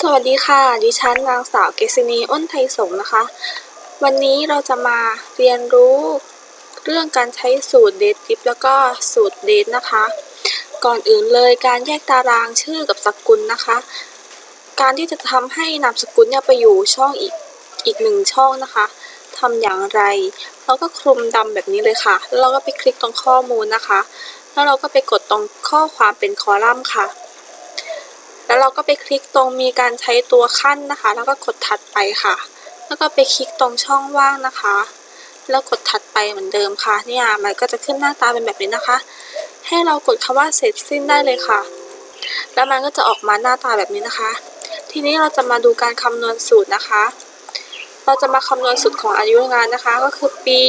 สวัสดีค่ะ ดิฉันนางสาวเกษินีอ้นไทยสงนะคะ วันนี้เราจะมาเรียนรู้เรื่องการใช้สูตรเดททิปแล้วก็สูตรเดทนะคะ ก่อนอื่นเลยการแยกตารางชื่อกับสกุลนะคะ การที่จะทำให้นามสกุลเนี่ยไปอยู่ช่องอีกอีกหนึ่งช่องนะคะทำอย่างไร เราก็คลุมดำแบบนี้เลยค่ะ แล้วเราก็ไปคลิกตรงข้อมูลนะคะ แล้วเราก็ไปกดตรงข้อความเป็นคอลัมน์ค่ะ แล้วเราก็ไปคลิกตรงมีการใช้ตัวขั้นนะคะ แล้วก็กดถัดไปค่ะ แล้วก็ไปคลิกตรงช่องว่างนะคะ แล้วกดถัดไปเหมือนเดิมค่ะ เนี่ยมันก็จะขึ้นหน้าตาเป็นแบบนี้นะคะ ให้เรากดคำว่าเสร็จสิ้นได้เลยค่ะ แล้วมันก็จะออกมาหน้าตาแบบนี้นะคะ ทีนี้เราจะมาดูการคำนวณสูตรนะคะ เราจะมาคำนวณสูตรของอายุงานนะคะ ก็คือปี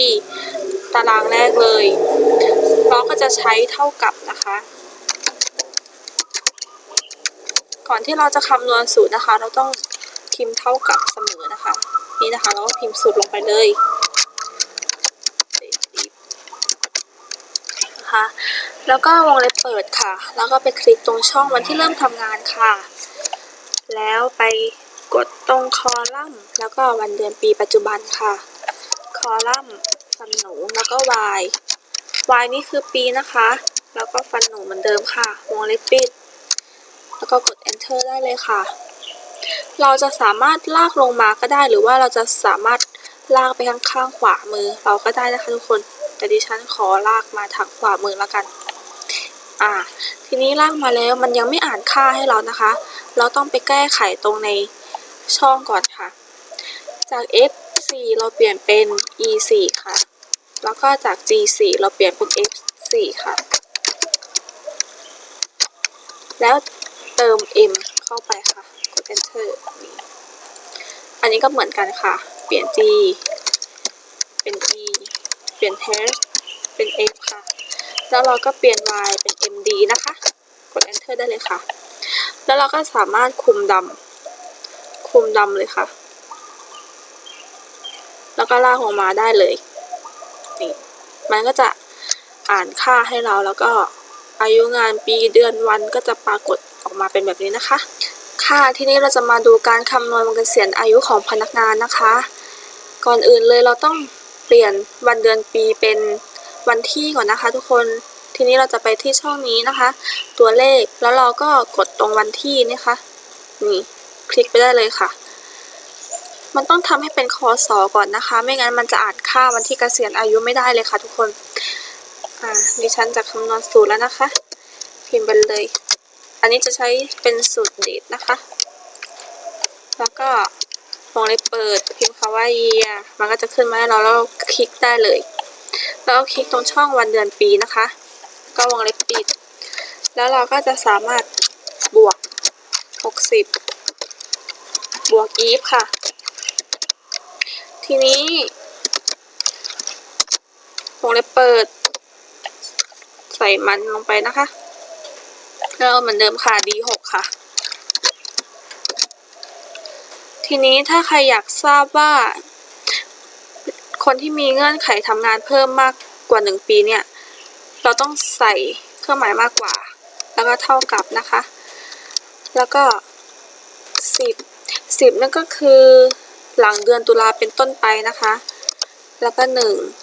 ตารางแรกเลยเราก็จะใช้เท่ากับนะคะ ก่อนที่เราจะคำนวณสูตรนะคะ เราต้องพิมพ์เท่ากับเสมอนะคะ นี่นะคะเราก็พิมพ์สูตรลงไปเลยนะคะแล้วก็วงเล็บเปิดค่ะ แล้วก็ไปคลิกตรงช่องวันที่เริ่มทำงานค่ะ แล้วไปกดตรงคอลัมน์ แล้วก็วันเดือนปีปัจจุบันค่ะ คอลัมน์ฟันหนูแล้วก็ y y นี่คือปีนะคะ แล้วก็ฟันหนูเหมือนเดิมค่ะ วงเล็บปิด ก็กด enter ได้เลยค่ะ เราจะสามารถลากลงมาก็ได้ หรือว่าเราจะสามารถลากไปข้างข้างขวามือเราก็ได้นะคะทุกคน แต่ดิฉันขอลากมาทางขวามือแล้วกัน อ่า ทีนี้ลากมาแล้วมันยังไม่อ่านค่าให้เรานะคะ เราต้องไปแก้ไขตรงในช่องก่อนค่ะ จาก f 4 เราเปลี่ยนเป็น e 4 ค่ะ แล้วก็จาก g 4 เราเปลี่ยนเป็น f 4 ค่ะ แล้ว ติม m เข้าไปค่ะ กด enter นี่อันนี้ก็เหมือนกันค่ะ เปลี่ยน g เป็น e เปลี่ยน h เป็น f ค่ะ แล้วเราก็เปลี่ยน y เป็น md นะคะ กด enter ได้เลยค่ะ แล้วเราก็สามารถคุมดำคุมดำเลยค่ะ แล้วก็ลากลงมาได้เลย นี่ มันก็จะอ่านค่าให้เราแล้วก็ อายุงานปีเดือนวันก็จะปรากฏออกมาเป็นแบบนี้นะคะ ค่ะทีนี้เราจะมาดูการคำนวณวันเกษียณอายุของพนักงานนะคะ ก่อนอื่นเลยเราต้องเปลี่ยนวันเดือนปีเป็นวันที่ก่อนนะคะ ทุกคนทีนี้เราจะไปที่ช่องนี้นะคะ ตัวเลขแล้วเราก็กดตรงวันที่นี่ค่ะนี่คลิกไปได้เลยค่ะ มันต้องทำให้เป็นคอสอก่อนนะคะ ไม่งั้นมันจะอ่านค่าวันที่เกษียณอายุไม่ได้เลยค่ะ ทุกคน อ่าดิฉันจะคำนวณสูตรแล้วนะคะ พิมพ์ไปเลย อันนี้จะใช้เป็นสูตรเดทนะคะ แล้วก็วงเล็บเปิดพิมพ์คำว่า year มันก็จะขึ้นมาให้เราแล้วคลิกได้เลย แล้วคลิกตรงช่องวันเดือนปีนะคะ ก็วงเล็บปิด แล้วเราก็จะสามารถบวก 60 บวก if ค่ะ ทีนี้วงเล็บเปิด ส่มันลงไปนะคะแล้วเหมือนเดิมค่ะ D6 ค่ะ ทีนี้ถ้าใครอยากทราบว่า คนที่มีเงื่อนไขทำงานเพิ่มมากกว่า 1 ปีเนี่ย เราต้องใส่เครื่องหมายมากกว่า แล้วก็เท่ากับนะคะ แล้วก็ 10 10 นั่นก็คือหลังเดือนตุลาเป็นต้นไปนะคะ แล้วก็หนึ่งห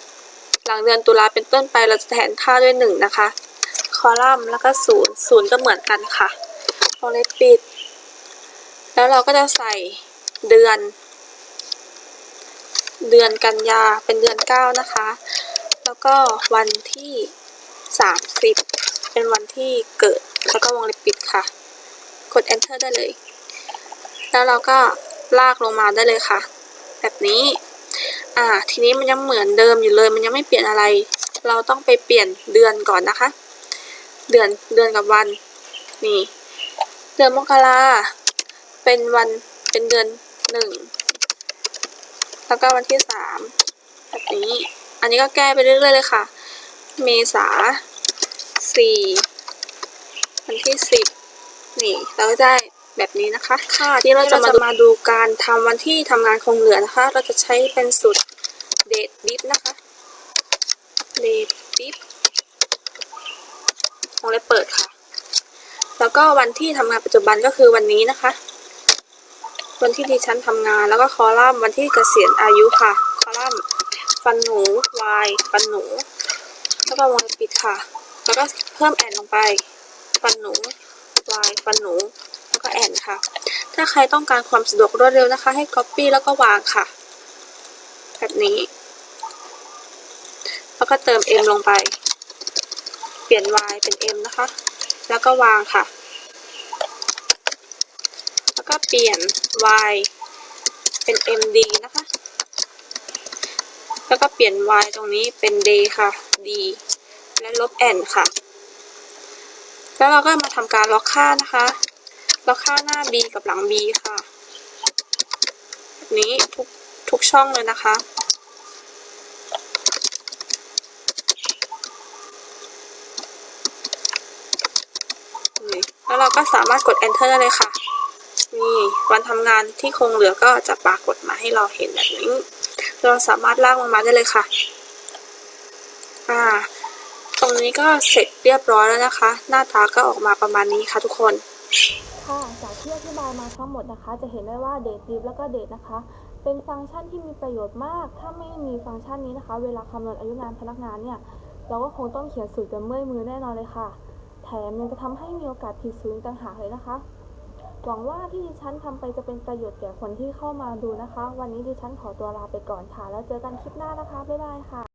ลังเดือนตุลาเป็นต้นไปเราจะแทนค่าด้วยหนึ่งนะคะ คอลัมน์แล้วก็ศูนย์ศูนย์ก็เหมือนกันค่ะวงเล็บปิด แล้วเราก็จะใส่เดือน เดือนกันยาเป็นเดือนเก้านะคะ แล้วก็วันที่สามสิบเป็นวันที่เกิดแล้วก็วงเล็บปิดค่ะ กด enter ได้เลย แล้วเราก็ลากลงมาได้เลยค่ะ แบบนี้ อ่า ทีนี้มันยังเหมือนเดิมอยู่เลย มันยังไม่เปลี่ยนอะไร เราต้องไปเปลี่ยนเดือนก่อนนะคะ เดือนเดือนกับวัน นี่ เดือนมกราเป็นวันเป็นเดือนหนึ่งแล้วก็วันที่สามแบบนี้ อันนี้ก็แก้ไปเรื่อยๆเลยค่ะ เมษาสี่วันที่สิบนี่ เราก็ได้ แบบนี้นะคะ ค่ะที่เราจะมามาดูการทำวันที่ทำงานคงเหลือนะคะ เราจะใช้เป็นสูตรเดทดิฟนะคะเดทดิฟวงเล็บเปิดค่ะ แล้วก็วันที่ทำงานปัจจุบันก็คือวันนี้นะคะ วันที่ดิฉันทำงานแล้วก็คอลัมน์วันที่เกษียณอายุค่ะ คอลัมน์ฟันหนู y ฟันหนู แล้วก็วงเล็บปิดค่ะ แล้วก็เพิ่มแอนลงไป ฟันหนู y ฟันหนู นค่ะ ถ้าใครต้องการความสะดวกรวดเร็วนะคะ ให้ copy แล้วก็วางค่ะ แบบนี้ แล้วก็เติม m ลงไป เปลี่ยน y เป็น m นะคะ แล้วก็วางค่ะ แล้วก็เปลี่ยน y เป็น md นะคะ แล้วก็เปลี่ยน y ตรงนี้เป็น d ค่ะ d และลบ n ค่ะแล้วเราก็มาทำการล็อกค่านะคะ ล็อกค่าหน้า b กับหลัง b ค่ะแบบนี้ทุกทุกช่องเลยนะคะ แล้วเราก็สามารถกด enter ได้เลยค่ะ นี่วันทำงานที่คงเหลือก็จะปรากฏมาให้เราเห็นแบบนี้ เราสามารถลากลงมาได้เลยค่ะ อ่า ตรงนี้ก็เสร็จเรียบร้อยแล้วนะคะ หน้าตาก็ออกมาประมาณนี้ค่ะทุกคน ค่ะจากที่อธิบายมาทั้งหมดนะคะ จะเห็นได้ว่า date div แล้วก็ date นะคะ เป็นฟังก์ชันที่มีประโยชน์มาก ถ้าไม่มีฟังก์ชันนี้นะคะ เวลาคำนวณอายุงานพนักงานเนี่ย เราก็คงต้องเขียนสูตรกันเมื่อยมือแน่นอนเลยค่ะ แถมยังจะทำให้มีโอกาสผิดสูตรอีกต่างหากเลยนะคะ หวังว่าที่ดิฉันทำไปจะเป็นประโยชน์แก่คนที่เข้ามาดูนะคะ วันนี้ดิฉันขอตัวลาไปก่อนค่ะ แล้วเจอกันคลิปหน้านะคะบ๊ายบายค่ะ